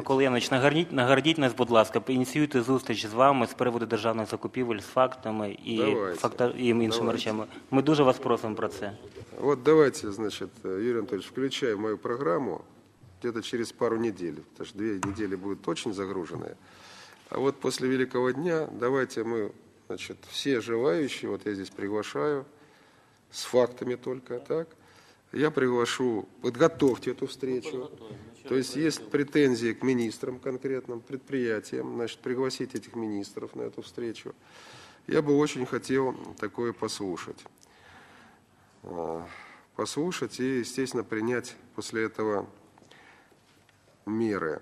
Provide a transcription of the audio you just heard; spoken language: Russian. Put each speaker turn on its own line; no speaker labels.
Микола Янович, нагорніть, нагордіть нас, будь ласка, ініціюйте зустріч з вами з приводу державних закупівель, з фактами і,
Давайте.
факта, і іншими
Давайте.
речами. Ми дуже вас просимо про це.
Вот давайте, значит, э, Юрий Анатольевич, включай мою программу где-то через пару недель, потому что две недели будут очень загруженные. А вот после Великого дня давайте мы, значит, все желающие, вот я здесь приглашаю, с фактами только, так? Я приглашу, подготовьте эту встречу. То есть есть претензии к министрам конкретным, предприятиям, значит, пригласить этих министров на эту встречу. Я бы очень хотел такое послушать а, послушать и, естественно, принять после этого меры.